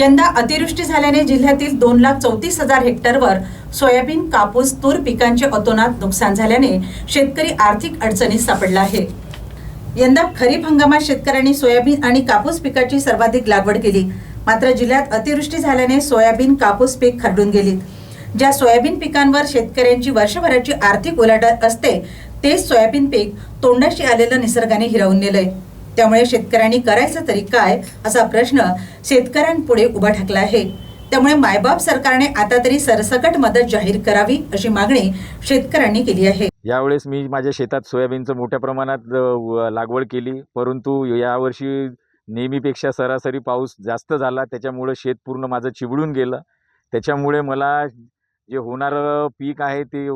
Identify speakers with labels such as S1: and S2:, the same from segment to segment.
S1: यंदा अतिवृष्टी झाल्याने जिल्ह्यातील दोन लाख चौतीस हजार हेक्टरवर सोयाबीन कापूस तूर पिकांचे अतोनात नुकसान झाल्याने शेतकरी आर्थिक अडचणीत सापडला आहे. यंदा खरीप हंगामात शेतकऱ्यांनी सोयाबीन आणि कापूस पिकाची सर्वाधिक लागवड केली. मात्र जिल्ह्यात अतिवृष्टी झाल्याने सोयाबीन कापूस पीक खरडून गेली. ज्या सोयाबीन पिकांवर शेतकऱ्यांची वर्षभराची आर्थिक उलाढाल असते तेच सोयाबीन पीक तोंडाशी आलेलं निसर्गाने हिरावून नेलंय. त्यामुळे शेतकऱ्यांनी करायचं तरी काय असा प्रश्न शेतकऱ्यांपुढे उभा ठाकला आहे. त्यामुळे मायबाप सरकारने आता तरी सरसकट मदत जाहीर करावी अशी मागणी शेतकऱ्यांनी केली आहे.
S2: यावेळेस मी माझ्या शेतात सोयाबीनचं मोठ्या प्रमाणात लागवड केली. परंतु यावर्षी नेहमीपेक्षा सरासरी पाऊस जास्त झाला. त्याच्यामुळं शेत पूर्ण माझं चिबडून गेलं. त्याच्यामुळे मला जे होणारं पीक आहे ते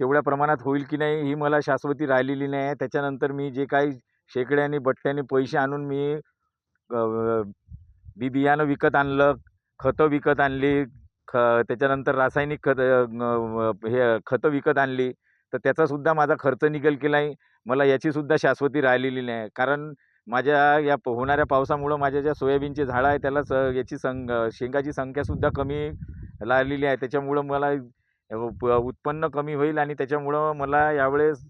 S2: तेवढ्या प्रमाणात होईल की नाही ही मला शाश्वती राहिलेली नाही. आहे त्याच्यानंतर मी जे काही शेकड्याने बट्ट्याने पैसे आणून मी बी बियाणं विकत आणलं खतं विकत आणली ख त्याच्यानंतर रासायनिक खत हे खतं विकत आणली. तर त्याचासुद्धा माझा खर्च निघेल की नाही मला याचीसुद्धा शाश्वती राहिलेली नाही. कारण माझ्या या प होणाऱ्या पावसामुळं माझ्या ज्या सोयाबीनचे झाडं आहे त्याला स याची संग शेंगाची संख्यासुद्धा कमी लागलेली आहे. त्याच्यामुळं मला उत्पन्न कमी होईल आणि त्याच्यामुळं मला यावेळेस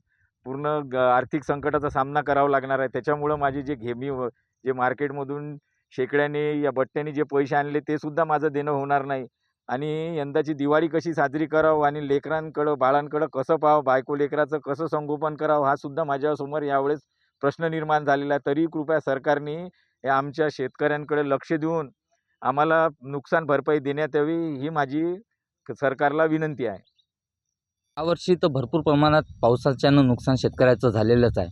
S2: पूर्ण ग आर्थिक संकटाचा सामना करावा लागणार आहे. त्याच्यामुळं माझी जे घेमी व- जे मार्केटमधून शेकड्याने या बट्ट्याने जे पैसे आणले ते सुद्धा माझं देणं होणार नाही. आणि यंदाची दिवाळी कशी साजरी करावं आणि लेकरांकडं बाळांकडं कसं पाहावं बायको लेकराचं कसं संगोपन करावं हा सुद्धा माझ्यासमोर यावेळेस प्रश्न निर्माण झालेला आहे. तरी कृपया सरकारने आमच्या शेतकऱ्यांकडे लक्ष देऊन आम्हाला नुकसान भरपाई देण्यात यावी ही माझी सरकारला विनंती आहे.
S3: यावर्षी तर भरपूर प्रमाणात पावसाच्यानं नुकसान शेतकऱ्याचं झालेलंच आहे.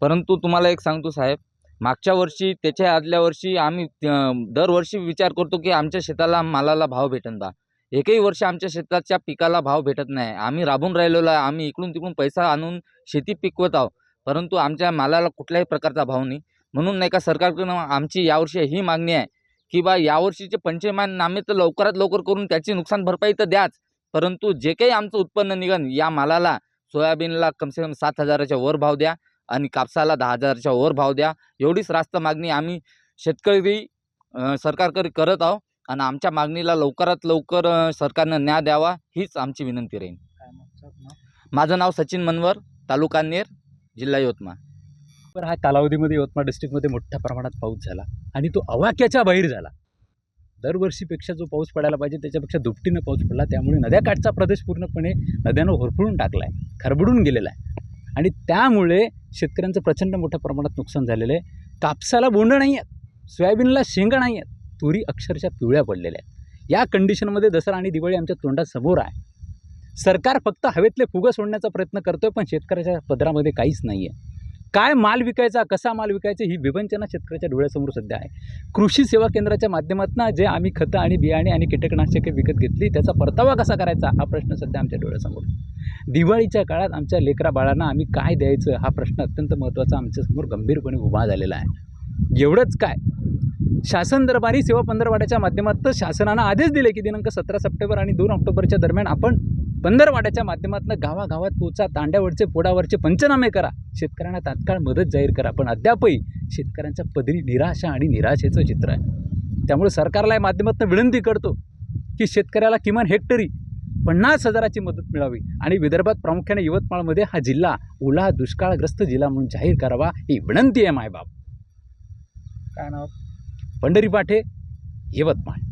S3: परंतु तुम्हाला एक सांगतो साहेब मागच्या वर्षी त्याच्या आदल्या वर्षी आम्ही दरवर्षी विचार करतो की आमच्या शेताला मालाला भाव भेटन बा. एकही वर्ष आमच्या शेताच्या पिकाला भाव भेटत नाही. आम्ही राबून राहिलेलो आहे. आम्ही इकडून तिकडून पैसा आणून शेती पिकवत आहोत. परंतु आमच्या मालाला कुठल्याही प्रकारचा भाव नाही. म्हणून नाही का सरकारकडून आमची यावर्षी ही मागणी आहे की बा यावर्षीचे पंचमान नामे तर लवकरात लवकर करून त्याची नुकसान भरपाई तर द्याच. परंतु जे काही आमचं उत्पन्न निघन या मालाला सोयाबीनला कमसे कम सात हजाराच्या वर भाव द्या आणि कापसाला दहा हजाराच्या वर भाव द्या. एवढीच रास्त मागणी आम्ही शेतकरी सरकारकडे करत आहोत आणि आमच्या मागणीला लवकरात लवकर सरकारनं न्याय द्यावा हीच आमची विनंती राहील. माझं नाव सचिन मनवर तालुका नेर जिल्हा यवतमाळ.
S4: पण हा कालावधीमध्ये यवतमाळ डिस्ट्रिक्टमध्ये मोठ्या प्रमाणात पाऊस झाला आणि तो अवाक्याच्या बाहेर झाला. दरवर्षीपेक्षा जो पाऊस पडायला पाहिजे त्याच्यापेक्षा दुपटीनं पाऊस पडला. त्यामुळे नद्याकाठचा प्रदेश पूर्णपणे नद्यानं होरफळून टाकला आहे खरबडून गेलेला आहे. आणि त्यामुळे शेतकऱ्यांचं प्रचंड मोठ्या प्रमाणात नुकसान झालेलं आहे. कापसाला बोंड नाही आहेत सोयाबीनला शेंगा नाही आहेत तुरी अक्षरशः पिवळ्या पडलेल्या आहेत. या कंडिशनमध्ये दसरा आणि दिवाळी आमच्या तोंडासमोर आहे. सरकार फक्त हवेतले फुगं सोडण्याचा प्रयत्न करतोय पण शेतकऱ्याच्या पदरामध्ये काहीच नाही आहे काय माल विकायचा कसा माल विकायचा ही विवंचना शेतकऱ्याच्या डोळ्यासमोर सध्या आहे. कृषी सेवा केंद्राच्या माध्यमातून जे आम्ही खतं आणि बियाणे आणि कीटकनाशके विकत घेतली त्याचा परतावा कसा करायचा हा प्रश्न सध्या आमच्या डोळ्यासमोर दिवाळीच्या काळात आमच्या लेकरा बाळांना आम्ही काय द्यायचं हा प्रश्न अत्यंत महत्त्वाचा आमच्यासमोर गंभीरपणे उभा झालेला आहे. एवढंच काय? शासन दरबारी सेवा पंधरवाड्याच्या माध्यमातून शासनानं आदेश दिले की दिनांक सतरा सप्टेंबर आणि दोन ऑक्टोबरच्या दरम्यान आपण पंधरवाड्याच्या माध्यमातून गावागावात पोचा तांड्यावरचे पोडावरचे पंचनामे करा. शेतकऱ्यांना तात्काळ मदत जाहीर करा. पण अद्यापही शेतकऱ्यांच्या पदरी निराशा आणि निराशेचं चित्र आहे. त्यामुळे सरकारला या माध्यमातून विनंती करतो की शेतकऱ्याला किमान हेक्टरी पन्नास हजाराची मदत मिळावी आणि विदर्भात प्रामुख्याने यवतमाळमध्ये हा जिल्हा ओला दुष्काळग्रस्त जिल्हा म्हणून जाहीर करावा ही विनंती आहे मायबाप. काय नाव? पंढरी पाठे यवतमाळ.